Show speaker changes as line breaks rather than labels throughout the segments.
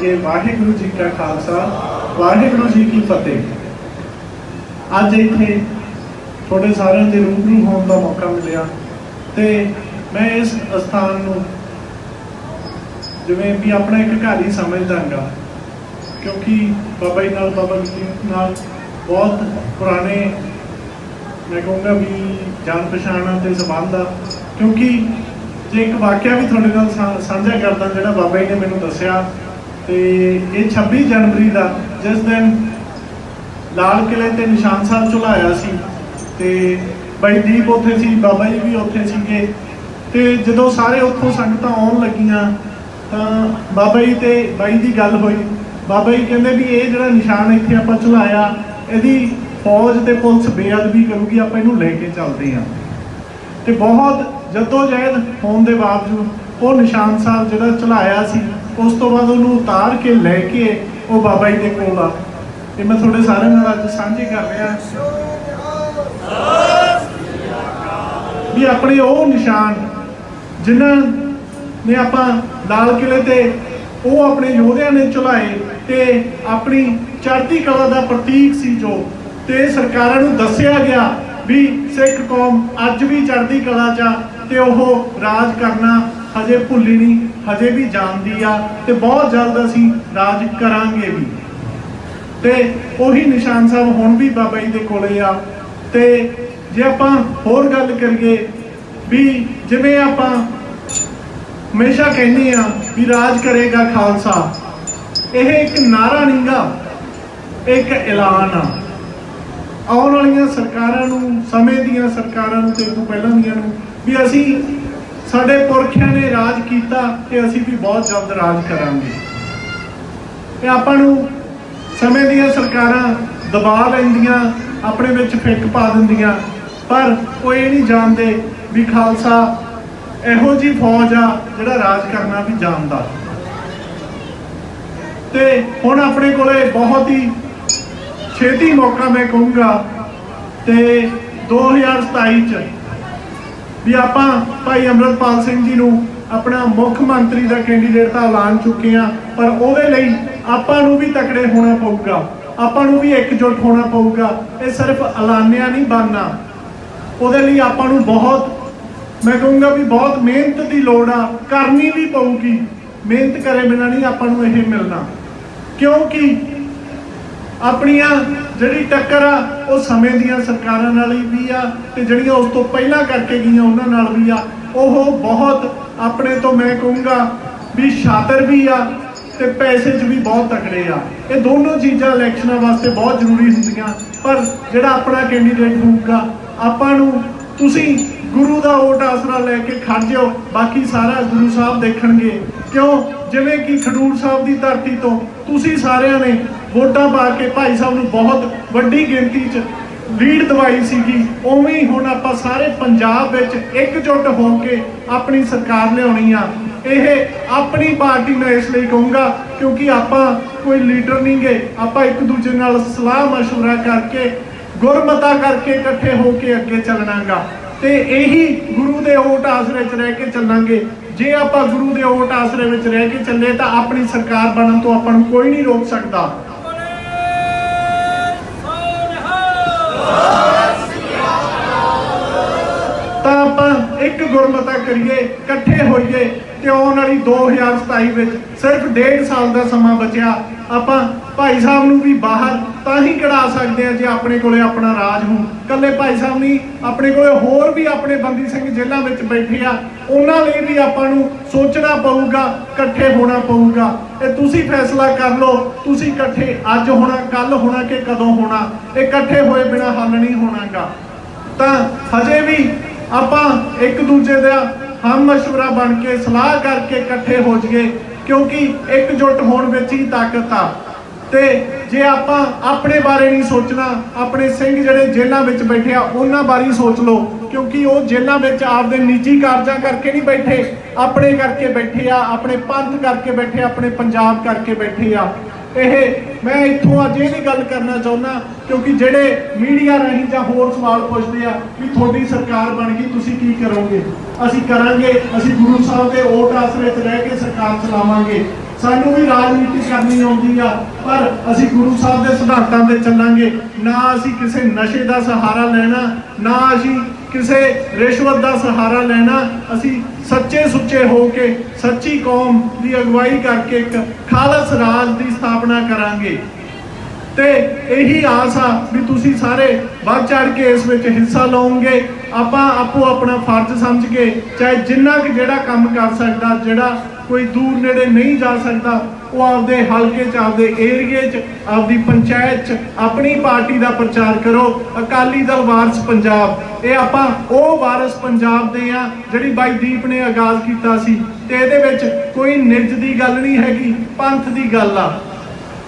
ਕੇ ਵਾਹਿਗੁਰੂ ਜੀ ਕਾ ਖਾਲਸਾ, ਵਾਹਿਗੁਰੂ ਜੀ ਕੀ ਫਤਿਹ। ਅੱਜ ਇੱਥੇ ਤੁਹਾਡੇ ਸਾਰਿਆਂ ਦੇ ਰੂਬਰੂ ਹੋਣ ਦਾ ਮੌਕਾ ਮਿਲਿਆ ਤੇ ਮੈਂ ਇਸ ਸਥਾਨ ਨੂੰ ਜਿਵੇਂ ਵੀ ਆਪਣਾ ਇੱਕ ਘਰ ਹੀ ਸਮਝਦਾਗਾ, ਕਿਉਂਕਿ ਬਾਬਾ ਜੀ ਨਾਲ ਬਾਬਾ ਜੀ ਨਾਲ ਬਹੁਤ ਪੁਰਾਣੇ, ਮੈਂ ਕਹੂੰਗਾ ਵੀ ਜਾਣ ਪਛਾਣ ਤੇ ਸੰਬੰਧ ਆ, ਕਿਉਂਕਿ ਜੇ ਇੱਕ ਵਾਕਿਆ ਵੀ ਤੁਹਾਡੇ ਨਾਲ ਸਾ- ਸਾਂਝਾ ਕਰਦਾ ਜਿਹੜਾ ਬਾਬਾ ਜੀ ਨੇ ਮੈਨੂੰ ਦੱਸਿਆ ਤੇ ਇਹ 26 ਜਨਵਰੀ ਦਾ ਜਿਸ ਦਿਨ ਲਾਲ ਕਿਲੇ ਤੇ ਨਿਸ਼ਾਨ ਸਾਹਿਬ ਚੁਲਾਇਆ ਸੀ ਤੇ ਬਾਈ ਦੀਪ ਉੱਥੇ ਸੀ, ਬਾਬਾ ਜੀ ਵੀ ਉੱਥੇ ਸੀਗੇ। ਤੇ ਜਦੋਂ ਸਾਰੇ ਉੱਥੋਂ ਸੰਗਤਾਂ ਆਉਣ ਲੱਗੀਆਂ, ਤਾਂ ਬਾਬਾ ਜੀ ਤੇ ਬਾਈ ਦੀ ਗੱਲ ਹੋਈ। ਬਾਬਾ ਜੀ ਕਹਿੰਦੇ ਵੀ ਇਹ ਜਿਹੜਾ ਨਿਸ਼ਾਨ ਇੱਥੇ ਆਪਾਂ ਝੁਲਾਇਆ ਇਹਦੀ ਫੌਜ ਤੇ ਪੁਲਿਸ ਬੇਅਦਬੀ ਕਰੂਗੀ, ਆਪਾਂ ਇਹਨੂੰ ਲੈ ਕੇ ਚੱਲਦੇ ਹਾਂ। ਤੇ ਬਹੁਤ ਜਦੋਜਹਿਦ ਹੋਣ ਦੇ ਬਾਵਜੂਦ ਉਹ ਨਿਸ਼ਾਨ ਸਾਹਿਬ ਜਿਹੜਾ ਝੁਲਾਇਆ ਸੀ ਉਸ ਤੋਂ ਬਾਅਦ ਉਹਨੂੰ ਉਤਾਰ ਕੇ ਲੈ ਕੇ ਉਹ ਬਾਬਾ ਜੀ ਦੇ ਕੋਲ ਆ। ਤੇ ਮੈਂ ਤੁਹਾਡੇ ਸਾਰਿਆਂ ਨਾਲ ਅੱਜ ਸਾਂਝੇ ਕਰ ਰਿਹਾ। ਵੀ ਆਪਣੇ ਉਹ ਨਿਸ਼ਾਨ, ਜਿਨ੍ਹਾਂ ਨੇ ਆਪਾਂ ਲਾਲ ਕਿਲੇ ਤੇ ਉਹ ਆਪਣੇ ਯੋਧਿਆਂ ਨੇ ਚੁਲਾਏ ਤੇ ਆਪਣੀ ਚੜ੍ਹਦੀ ਕਲਾ ਦਾ ਪ੍ਰਤੀਕ ਸੀ ਜੋ, ਤੇ ਸਰਕਾਰਾਂ ਨੂੰ ਦੱਸਿਆ ਗਿਆ ਵੀ ਸਿੱਖ ਕੌਮ ਅੱਜ ਵੀ ਚੜ੍ਹਦੀ ਕਲਾ 'ਚ ਆ ਤੇ ਉਹ ਰਾਜ ਕਰਨਾ ਹਜੇ ਭੁੱਲੀ ਨਹੀਂ, ਹਜੇ ਵੀ ਜਾਣਦੀ ਆ ਤੇ ਬਹੁਤ ਜਲਦ ਅਸੀਂ ਰਾਜ ਕਰਾਂਗੇ ਵੀ। ਤੇ ਉਹੀ ਨਿਸ਼ਾਨ ਸਾਹਿਬ ਹੁਣ ਵੀ ਬਾਬਾ ਜੀ ਦੇ ਕੋਲੇ ਆ। ਤੇ ਜੇ ਆਪਾਂ ਹੋਰ ਗੱਲ ਕਰੀਏ ਵੀ ਜਿਵੇਂ ਆਪਾਂ ਹਮੇਸ਼ਾ ਕਹਿੰਦੇ ਆ ਵੀ ਰਾਜ ਕਰੇਗਾ ਖਾਲਸਾ, ਇਹ ਇੱਕ ਨਾਰਾ ਨਹੀਂਗਾ ਇੱਕ ਐਲਾਨ ਆ। ਆਉਣ ਵਾਲੀਆਂ ਸਰਕਾਰਾਂ ਨੂੰ, ਸਮੇਂ ਦੀਆਂ ਸਰਕਾਰਾਂ ਨੂੰ ਤੇ ਤੋਂ ਪਹਿਲਾਂ ਦੀਆਂ ਨੂੰ ਵੀ ਅਸੀਂ ਸਾਡੇ ਪੁਰਖਿਆਂ ਨੇ ਰਾਜ ਕੀਤਾ ਤੇ ਅਸੀਂ ਵੀ ਬਹੁਤ ਜਲਦ ਰਾਜ ਕਰਾਂਗੇ। ਤੇ ਆਪਾਂ ਨੂੰ ਸਮੇਂ ਦੀਆਂ ਸਰਕਾਰਾਂ ਦਬਾ ਲੈਂਦੀਆਂ, ਆਪਣੇ ਵਿੱਚ ਫਿੱਕ ਪਾ ਦਿੰਦੀਆਂ, ਪਰ ਉਹ ਇਹ ਨਹੀਂ ਜਾਣਦੇ ਵੀ ਖਾਲਸਾ ਇਹੋ ਜੀ ਫੌਜ ਆ ਜਿਹੜਾ ਰਾਜ ਕਰਨਾ ਵੀ ਜਾਣਦਾ। ਤੇ ਹੁਣ ਆਪਣੇ ਕੋਲੇ ਬਹੁਤ ਹੀ ਛੇਤੀ ਮੌਕਾ ਮੈਂ ਕਹੂੰਗਾ ਤੇ 2027 ਚ ਵੀ ਆਪਾਂ ਭਾਈ ਅਮਰਤਪਾਲ ਸਿੰਘ ਜੀ ਨੂੰ ਆਪਣਾ ਮੁੱਖ ਮੰਤਰੀ ਦਾ ਕੈਂਡੀਡੇਟ ਤਾਂ ਐਲਾਨ ਚੁੱਕੇ ਆ ਪਰ ਉਹਦੇ ਲਈ ਆਪਾਂ ਨੂੰ ਵੀ ਤਕੜੇ ਹੋਣਾ ਪਊਗਾ। ਆਪਾਂ ਨੂੰ ਵੀ ਇਕਜੁੱਟ ਹੋਣਾ ਪਊਗਾ। ਇਹ ਸਿਰਫ ਐਲਾਨਿਆ ਨਹੀਂ ਬਣਨਾ ਉਹਦੇ ਲਈ ਆਪਾਂ ਨੂੰ ਬਹੁਤ, ਮੈਂ ਕਹੂੰਗਾ ਵੀ ਬਹੁਤ ਮਿਹਨਤ ਦੀ ਲੋੜ ਆ, ਕਰਨੀ ਵੀ ਪਊਗੀ। ਮਿਹਨਤ ਕਰੇ ਬਿਨਾਂ ਨਹੀਂ ਆਪਾਂ ਨੂੰ ਇਹ ਮਿਲਣਾ। ਕਿਉਂਕਿ ਆਪਣੀਆਂ ਜਿਹੜੀ ਟੱਕਰ ਆ, ਉਹ ਸਮੇਂ ਦੀਆਂ ਸਰਕਾਰਾਂ ਨਾਲ ਹੀ ਵੀ ਆ ਤੇ ਜਿਹੜੀਆਂ ਉਸ ਤੋਂ ਪਹਿਲਾਂ ਕਰਕੇ ਗਈਆਂ ਉਹਨਾਂ ਨਾਲ ਵੀ ਆ। ਉਹ ਬਹੁਤ ਆਪਣੇ ਤੋਂ ਮੈਂ ਕਹੂੰਗਾ ਵੀ ਸ਼ਾਤਰ ਵੀ ਆ ਤੇ ਪੈਸੇ 'ਚ ਵੀ ਬਹੁਤ ਤਕੜੇ ਆ। ਇਹ ਦੋਨੋਂ ਚੀਜ਼ਾਂ ਇਲੈਕਸ਼ਨਾਂ ਵਾਸਤੇ ਬਹੁਤ ਜ਼ਰੂਰੀ ਹੁੰਦੀਆਂ, ਪਰ ਜਿਹੜਾ ਆਪਣਾ ਕੈਂਡੀਡੇਟ ਹੋਊਗਾ, ਆਪਾਂ ਨੂੰ ਤੁਸੀਂ ਗੁਰੂ ਦਾ ਓਟ ਆਸਰਾ ਲੈ ਕੇ ਖੜ ਜਾਓ ਬਾਕੀ ਸਾਰਾ ਗੁਰੂ ਸਾਹਿਬ ਦੇਖਣਗੇ ਕਿਉਂ ਜਿਵੇਂ ਕਿ ਖਡੂਰ ਸਾਹਿਬ ਦੀ ਧਰਤੀ ਤੋਂ ਤੁਸੀਂ ਸਾਰਿਆਂ ਨੇ ਵੋਟਾਂ ਪਾ ਕੇ ਭਾਈ ਸਾਹਿਬ ਨੂੰ ਬਹੁਤ ਵੱਡੀ ਗਿਣਤੀ 'ਚ ਲੀਡ ਦਵਾਈ ਸੀਗੀ ਉਵੇਂ ਹੀ ਹੁਣ ਆਪਾਂ ਸਾਰੇ ਪੰਜਾਬ ਵਿੱਚ ਇਕਜੁੱਟ ਹੋ ਕੇ ਆਪਣੀ ਸਰਕਾਰ ਲਿਆਉਣੀ ਆ ਇਹ ਆਪਣੀ ਪਾਰਟੀ ਨੂੰ ਇਸ ਲਈ ਕਹੂੰਗਾ ਕਿਉਂਕਿ ਆਪਾਂ ਕੋਈ ਲੀਡਰ ਨਹੀਂ ਗਏ ਆਪਾਂ ਇੱਕ ਦੂਜੇ ਨਾਲ ਸਲਾਹ مشورہ ਕਰਕੇ ਗੁਰਮਤਾ ਕਰਕੇ ਇਕੱਠੇ ਹੋ ਕੇ ਅੱਗੇ ਚੱਲਣਾਗਾ। ਤੇ ਇਹੀ ਗੁਰੂ ਦੇ ਓਟ ਆਸਰੇ 'ਚ ਰਹਿ ਕੇ ਚੱਲਾਂਗੇ। ਜੇ ਆਪਾਂ ਗੁਰੂ ਦੇ ਓਟ ਆਸਰੇ ਵਿੱਚ ਰਹਿ ਕੇ ਚੱਲੇ ਤਾਂ ਆਪਣੀ ਸਰਕਾਰ ਬਣਨ ਤੋਂ ਆਪਾਂ ਨੂੰ ਕੋਈ ਨਹੀਂ ਰੋਕ ਸਕਦਾ। ਇੱਕ ਗੁਰਮਤਾ ਕਰੀਏ, ਇਕੱਠੇ ਹੋਈਏ ਤੇ ਆਉਣ ਵਾਲੀ 2027 ਵਿੱਚ ਸਿਰਫ ਡੇਢ ਸਾਲ ਦਾ ਸਮਾਂ ਬਚਿਆ। ਆਪਾਂ ਭਾਈ ਸਾਹਿਬ ਨੂੰ ਵੀ ਬਾਹਰ ਤਾਂ ਹੀ ਕਢਾ ਸਕਦੇ ਆ ਜੇ ਆਪਣੇ ਕੋਲੇ ਆਪਣਾ ਰਾਜ ਹੋ ਕੱਲੇ ਭਾਈ ਸਾਹਿਬ ਨਹੀਂ, ਆਪਣੇ ਕੋਲੇ ਹੋਰ ਵੀ ਆਪਣੇ ਬੰਦੀ ਸਿੰਘ ਜੇਲ੍ਹਾਂ ਵਿੱਚ ਬੈਠੇ ਆ। ਉਹਨਾਂ ਲਈ ਵੀ ਆਪਾਂ ਨੂੰ ਸੋਚਣਾ ਪਊਗਾ, ਇਕੱਠੇ ਹੋਣਾ ਪਊਗਾ। ਇਹ ਤੁਸੀਂ ਫੈਸਲਾ ਕਰ ਲਓ, ਤੁਸੀਂ ਇਕੱਠੇ ਅੱਜ ਹੋਣਾ ਕੱਲ ਹੋਣਾ ਕਿ ਕਦੋਂ ਹੋਣਾ। ਇਹ ਇਕੱਠੇ ਹੋਏ ਬਿਨਾ ਹੱਲ ਨਹੀਂ ਹੋਣਾਗਾ। ਤਾਂ ਹਜੇ ਵੀ ਆਪਾਂ ਇੱਕ ਦੂਜੇ ਦਾ ਹਮ ਮਸ਼ਵਰਾ ਬਣ ਕੇ, ਸਲਾਹ ਕਰਕੇ ਇਕੱਠੇ ਹੋ ਜਾਈਏ, ਕਿਉਂਕਿ ਇਕਜੁੱਟ ਹੋਣ ਵਿੱਚ ਹੀ ਤਾਕਤ ਆ। ਤੇ ਜੇ ਆਪਾਂ ਆਪਣੇ ਬਾਰੇ ਨਹੀਂ ਸੋਚਣਾ, ਆਪਣੇ ਸਿੰਘ ਜਿਹੜੇ ਜੇਲ੍ਹਾਂ ਵਿੱਚ ਬੈਠੇ ਆ, ਉਹਨਾਂ ਬਾਰੇ ਹੀ ਸੋਚ ਲਓ, ਕਿਉਂਕਿ ਉਹ ਜੇਲ੍ਹਾਂ ਵਿੱਚ ਆਪਦੇ ਨਿੱਜੀ ਕਾਰਜਾਂ ਕਰਕੇ ਨਹੀਂ ਬੈਠੇ, ਆਪਣੇ ਕਰਕੇ ਬੈਠੇ ਆ, ਆਪਣੇ ਪੰਥ ਕਰਕੇ ਬੈਠੇ, ਆਪਣੇ ਪੰਜਾਬ ਕਰਕੇ ਬੈਠੇ ਆ। ਇਹ ਮੈਂ ਇੱਥੋਂ ਅੱਜ ਇਹ ਵੀ ਗੱਲ ਕਰਨਾ ਚਾਹੁੰਦਾ, ਕਿਉਂਕਿ ਜਿਹੜੇ ਮੀਡੀਆ ਰਾਹੀਂ ਜਾਂ ਹੋਰ ਸਵਾਲ ਪੁੱਛਦੇ ਆ ਵੀ ਤੁਹਾਡੀ ਸਰਕਾਰ ਬਣ ਗਈ, ਤੁਸੀਂ ਕੀ ਕਰੋਗੇ? ਅਸੀਂ ਕਰਾਂਗੇ, ਅਸੀਂ ਗੁਰੂ ਸਾਹਿਬ ਦੇ ਓਟ ਆਸਰੇ 'ਚ ਰਹਿ ਕੇ ਸਰਕਾਰ ਚਲਾਵਾਂਗੇ। ਸਾਨੂੰ ਵੀ ਰਾਜਨੀਤੀ ਕਰਨੀ ਆਉਂਦੀ ਆ, ਪਰ ਅਸੀਂ ਗੁਰੂ ਸਾਹਿਬ ਦੇ ਸਿਧਾਂਤਾਂ ਤੇ ਚੱਲਾਂਗੇ। ਨਾ ਅਸੀਂ ਕਿਸੇ ਨਸ਼ੇ ਦਾ ਸਹਾਰਾ ਲੈਣਾ, ਨਾ ਅਸੀਂ ਕਿਸੇ ਰਿਸ਼ਵਤ ਦਾ ਸਹਾਰਾ ਲੈਣਾ, ਅਸੀਂ ਸੱਚੇ ਸੁੱਚੇ ਹੋ ਕੇ ਸੱਚੀ ਕੌਮ ਦੀ ਅਗਵਾਈ ਕਰਕੇ ਇੱਕ ਖਾਲਸ ਰਾਜ ਦੀ ਸਥਾਪਨਾ ਕਰਾਂਗੇ। ਤੇ ਇਹੀ ਆਸ ਆ ਵੀ ਤੁਸੀਂ ਸਾਰੇ ਵੱਧ ਚੜ ਕੇ ਇਸ ਵਿੱਚ ਹਿੱਸਾ ਲਓਗੇ। ਆਪਾਂ ਆਪੋ ਆਪਣਾ ਫਰਜ਼ ਸਮਝ ਕੇ, ਚਾਹੇ ਜਿੰਨਾ ਕਿ ਜਿਹੜਾ ਕੰਮ ਕਰ ਸਕਦਾ, ਜਿਹੜਾ ਕੋਈ ਦੂਰ ਨੇੜੇ ਨਹੀਂ ਜਾ ਸਕਦਾ, ਉਹ ਆਪਦੇ ਹਲਕੇ ਚ, ਆਪਦੇ ਏਰੀਏ ਚ, ਆਪਦੀ ਪੰਚਾਇਤ ਚ, ਆਪਣੀ ਪਾਰਟੀ ਦਾ ਪ੍ਰਚਾਰ ਕਰੋ। ਅਕਾਲੀ ਦਲ ਵਾਰਸ ਪੰਜਾਬ। ਇਹ ਆਪਾਂ ਉਹ ਵਾਰਸ ਪੰਜਾਬ ਦੇ ਆ, ਜਿਹੜੀ ਬਾਈ ਦੀਪ ਨੇ ਆਗਾਜ਼ ਕੀਤਾ ਸੀ। ਤੇ ਇਹਦੇ ਵਿੱਚ ਕੋਈ ਨਿੱਜ ਦੀ ਗੱਲ ਨਹੀਂ ਹੈਗੀ, ਪੰਥ ਦੀ ਗੱਲ ਆ।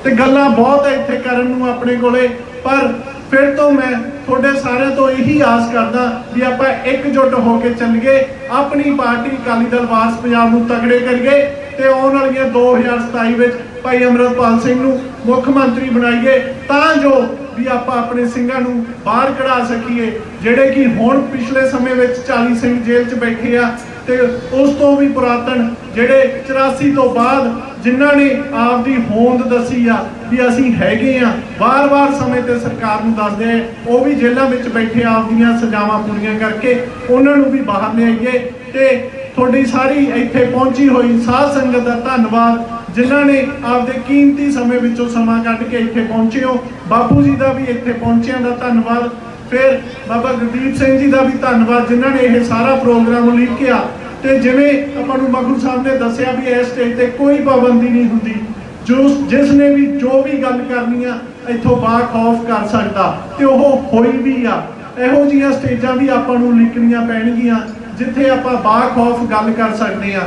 ਤੇ ਗੱਲਾਂ ਬਹੁਤ ਇੱਥੇ ਕਰਨ ਨੂੰ ਆਪਣੇ ਕੋਲੇ, ਪਰ ਫਿਰ ਤੋਂ ਮੈਂ ਤੁਹਾਡੇ ਸਾਰਿਆਂ ਤੋਂ ਇਹੀ ਆਸ ਕਰਦਾ ਵੀ ਆਪਾਂ ਇਕਜੁੱਟ ਹੋ ਕੇ ਚੱਲੀਏ, ਆਪਣੀ ਪਾਰਟੀ ਅਕਾਲੀ ਦਲ ਵਾਸ ਪੰਜਾਬ ਨੂੰ ਤਗੜੇ ਕਰੀਏ ਤੇ ਆਉਣ ਵਾਲੀਆਂ 2027 ਵਿੱਚ ਭਾਈ ਅਮਰਪਾਲ ਸਿੰਘ ਨੂੰ ਮੁੱਖ ਮੰਤਰੀ ਬਣਾਈਏ, ਤਾਂ ਜੋ ਵੀ ਆਪਾਂ ਆਪਣੇ ਸਿੰਘਾਂ ਨੂੰ ਬਾਹਰ ਕਢਾ ਸਕੀਏ, ਜਿਹੜੇ ਕਿ ਹੁਣ ਪਿਛਲੇ ਸਮੇਂ ਵਿੱਚ 40 ਸਿੰਘ ਜੇਲ੍ਹ 'ਚ ਬੈਠੇ ਆ ਤੇ ਉਸ ਤੋਂ ਵੀ ਪੁਰਾਤਨ ਜਿਹੜੇ 84 ਤੋਂ ਬਾਅਦ ਜਿਨ੍ਹਾਂ ਨੇ ਆਪਦੀ ਹੋਂਦ ਦੱਸੀ ਆ ਵੀ ਅਸੀਂ ਹੈਗੇ ਆ। ਵਾਰ-ਵਾਰ ਸਮੇਂ ਤੇ ਸਰਕਾਰ ਨੂੰ ਦੱਸਦੇ ਆ, ਉਹ ਵੀ ਜੇਲ੍ਹਾਂ ਵਿੱਚ ਬੈਠੇ ਆਪਦੀਆਂ ਸਜ਼ਾਵਾਂ ਪੂਰੀਆਂ ਕਰਕੇ ਉਹਨਾਂ ਨੂੰ ਵੀ ਬਾਹਰ ਲਿਆਈਏ ਤੇ ਤੁਹਾਡੀ ਸਾਰੀ ਇੱਥੇ ਪਹੁੰਚੀ ਹੋਈ ਸਾਧ ਸੰਗਤ ਦਾ ਧੰਨਵਾਦ, ਜਿਨ੍ਹਾਂ ਨੇ ਆਪਦੇ ਕੀਮਤੀ ਸਮੇਂ ਵਿੱਚੋਂ ਸਮਾਂ ਕੱਢ ਕੇ ਇੱਥੇ ਪਹੁੰਚੇ ਹੋ। ਬਾਪੂ ਜੀ ਦਾ ਵੀ ਇੱਥੇ ਪਹੁੰਚਿਆਂ ਦਾ ਧੰਨਵਾਦ, ਫਿਰ ਬਾਬਾ ਗੁਰਦੀਪ ਸਿੰਘ ਜੀ ਦਾ ਵੀ ਧੰਨਵਾਦ, ਜਿਨ੍ਹਾਂ ਨੇ ਇਹ ਸਾਰਾ ਪ੍ਰੋਗਰਾਮ ਉਲੀਕਿਆ ਤੇ ਜਿਵੇਂ ਆਪਾਂ ਨੂੰ ਮਖੂ ਸਾਹਿਬ ਨੇ ਦੱਸਿਆ ਵੀ ਇਸ ਸਟੇਜ ਤੇ ਕੋਈ ਪਾਬੰਦੀ ਨਹੀਂ ਹੁੰਦੀ ਜੋ ਜਿਸ ਨੇ ਵੀ ਜੋ ਵੀ ਗੱਲ ਕਰਨੀ ਆ, ਇੱਥੋਂ ਬਾ ਖੌਫ ਕਰ ਸਕਦਾ ਤੇ ਉਹ ਹੋਈ ਵੀ ਆ। ਇਹੋ ਜਿਹੀਆਂ ਸਟੇਜਾਂ ਵੀ ਆਪਾਂ ਨੂੰ ਲਿਖਣੀਆਂ ਪੈਣਗੀਆਂ, ਜਿੱਥੇ ਆਪਾਂ ਬਾਖੌਫ ਗੱਲ ਕਰ ਸਕਦੇ ਆ।